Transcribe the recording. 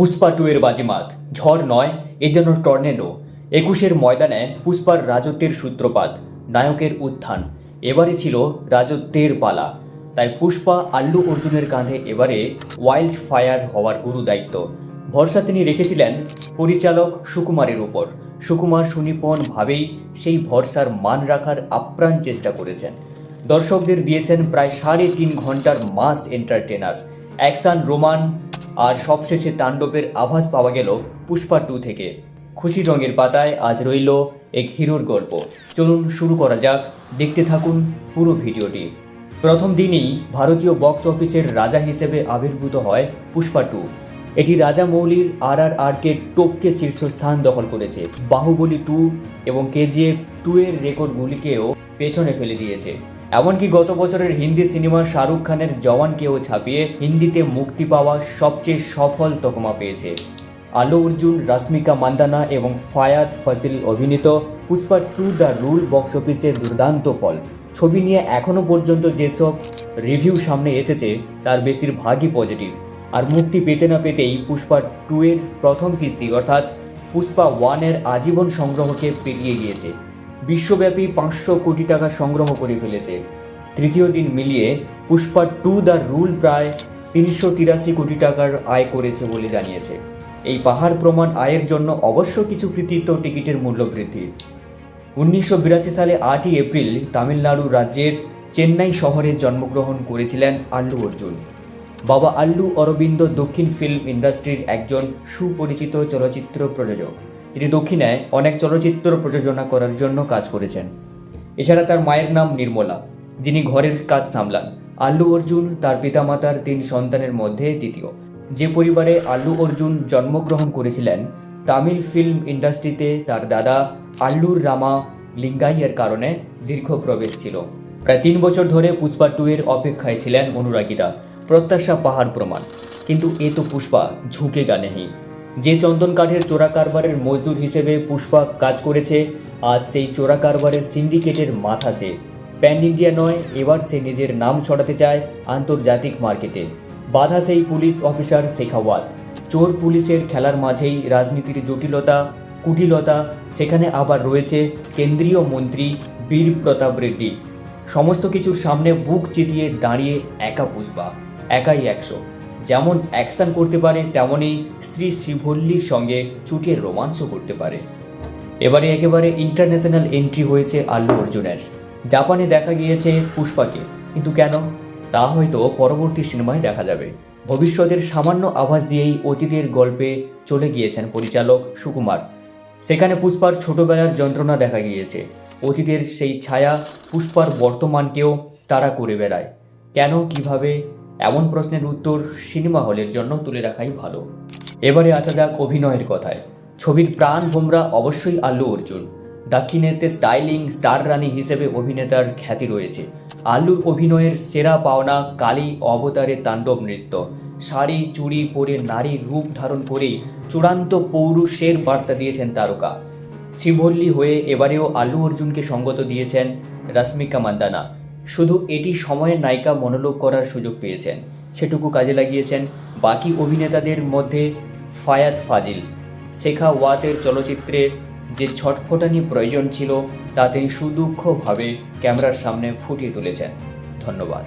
Pushpa two এর বাজিমাত। ঝড় নয়, এ যেন টর্নেডো। একুশের ময়দানে পুষ্পার রাজত্বের সূত্রপাত, নায়কের উত্থান। এবারে ছিল রাজত্বের পালা। তাই পুষ্পা আল্লু অর্জুনের কাঁধে এবারে ওয়াইল্ড ফায়ার হওয়ার গুরু দায়িত্ব। ভরসা তিনি রেখেছিলেন পরিচালক সুকুমারের উপর। সুকুমার সুনিপন ভাবেই সেই ভরসার মান রাখার আপ্রাণ চেষ্টা করেছেন। দর্শকদের দিয়েছেন প্রায় সাড়ে তিন ঘণ্টার মাস এন্টারটেনার অ্যাকশন রোমান্স আর সবশেষে তাণ্ডবের আভাস পাওয়া গেল পুষ্পা টু থেকে। খুশি রঙের পাতায় আজ রইল এক হিরোর গল্প। চলুন শুরু করা যাক। দেখতে থাকুন পুরো ভিডিওটি। প্রথম দিনই ভারতীয় বক্স অফিসের রাজা হিসেবে আবির্ভূত হয় পুষ্পা টু। এটি রাজা মৌলির আর আর আরকে টপকে শীর্ষস্থান দখল করেছে। বাহুবলী টু এবং কেজিএফ টু এর রেকর্ডগুলিকেও পেছনে ফেলে দিয়েছে। এমনকি গত বছরের হিন্দি সিনেমা শাহরুখ খানের জওয়ানকেও ছাপিয়ে হিন্দিতে মুক্তি পাওয়া সবচেয়ে সফল তকমা পেয়েছে। আলু অর্জুন রাশ্মিকা মান্দানা এবং ফায়াদ ফাসিল অভিনীত Pushpa two the rule box অফিসের দুর্দান্ত ফল। ছবি নিয়ে এখনও পর্যন্ত যেসব রিভিউ সামনে এসেছে, তার বেশিরভাগই পজিটিভ। আর মুক্তি পেতে না পেতেই পুষ্পা টু এর প্রথম কিস্তি, অর্থাৎ পুষ্পা ওয়ানের আজীবন সংগ্রহকে পেরিয়ে গিয়েছে। বিশ্বব্যাপী পাঁচশো কোটি টাকা সংগ্রহ করে ফেলেছে। তৃতীয় দিন মিলিয়ে পুষ্পা টু দ্য রুল প্রায় তিনশো তিরাশি কোটি টাকার আয় করেছে বলে জানিয়েছে। এই পাহাড় প্রমাণ আয়ের জন্য অবশ্য কিছু কৃতিত্ব টিকিটের মূল্য বৃদ্ধির। উনিশশো বিরাশি সালে আটই এপ্রিল তামিলনাড়ু রাজ্যের চেন্নাই শহরে জন্মগ্রহণ করেছিলেন আল্লু অর্জুন। বাবা আল্লু অরবিন্দ দক্ষিণ ফিল্ম ইন্ডাস্ট্রির একজন সুপরিচিত চলচ্চিত্র প্রযোজক। তিনি দক্ষিণে অনেক চলচ্চিত্র প্রযোজনা করার জন্য কাজ করেছেন। এছাড়া তার মায়ের নাম নির্মলা, যিনি ঘরের কাজ সামলান। আল্লু অর্জুন তার পিতামাতার তিন সন্তানের মধ্যে দ্বিতীয়। যে পরিবারে আল্লু অর্জুন জন্মগ্রহণ করেছিলেন, তামিল ফিল্ম ইন্ডাস্ট্রিতে তার দাদা আল্লুর রামা লিঙ্গাইয়ের কারণে দীর্ঘ প্রবেশ ছিল। প্রায় তিন বছর ধরে পুষ্পা টু এর অপেক্ষায় ছিলেন অনুরাগীরা। প্রত্যাশা পাহাড় প্রমাণ। কিন্তু এ তো পুষ্পা ঝুঁকে গা যে চন্দন কাঠের চোরা কারবারের মজদুর হিসেবে পুষ্পা কাজ করেছে, আজ সেই চোরা কারবারের সিন্ডিকেটের মাথা সে। প্যান ইন্ডিয়া নয়, এবার সে নিজের নাম ছড়াতে চায় আন্তর্জাতিক মার্কেটে। বাধা সেই পুলিশ অফিসার শেখাওয়াত চোর পুলিশের খেলার মাঝেই রাজনীতির জটিলতা, কুটিলতা, সেখানে আবার রয়েছে কেন্দ্রীয় মন্ত্রী বীর প্রতাপ রেড্ডি। সমস্ত কিছুর সামনে বুক চিতিয়ে দাঁড়িয়ে একা পুষ্পা, একাই একশো। যেমন অ্যাকশন করতে পারে তেমনই স্ত্রী শ্রীভল্লির সঙ্গে চুটিয়ে রোমাঞ্চও করতে পারে। এবারে একেবারে ইন্টারন্যাশনাল এন্ট্রি হয়েছে আল্লু অর্জুনের। জাপানে দেখা গিয়েছে পুষ্পাকে। কিন্তু কেন? তা হয়তো পরবর্তী সিনেমায় দেখা যাবে। ভবিষ্যতের সামান্য আভাস দিয়েই অতীতের গল্পে চলে গিয়েছেন পরিচালক সুকুমার। সেখানে পুষ্পার ছোটবেলার যন্ত্রণা দেখা গিয়েছে। অতীতের সেই ছায়া পুষ্পার বর্তমানকেও তারা করে বেড়ায়। কেন, কীভাবে এমন প্রশ্নের উত্তর সিনেমা হলের জন্য তুলে রাখাই ভালো। এবারে আসা যাক অভিনয়ের কথায়। ছবির প্রাণ ভোমরা অবশ্যই আল্লু অর্জুন। দাক্ষিণেতে স্টাইলিং স্টার রানী হিসেবে অভিনেতার খ্যাতি রয়েছে। আল্লুর অভিনয়ের সেরা পাওনা কালী অবতারে তাণ্ডব নৃত্য। শাড়ি, চুড়ি পরে নারী রূপ ধারণ করেই চূড়ান্ত পৌরুষের বার্তা দিয়েছেন তারকা। শ্রীভল্লি হয়ে এবারেও আল্লু অর্জুনকে সঙ্গত দিয়েছেন রশ্মিকা মান্দানা। শুধু এটি সময়ের নায়িকা মনোলোগ করার সুযোগ পেয়েছেন। সেটুকু কাজে লাগিয়েছেন বাকি অভিনেতাদের মধ্যে ফায়াদ ফাজিল। শেখা ওয়াতের চলচ্চিত্রে যে ছটফটানি প্রয়োজন ছিল তা তিনি সুদুক্ষভাবে ক্যামেরার সামনে ফুটিয়ে তুলেছেন। ধন্যবাদ।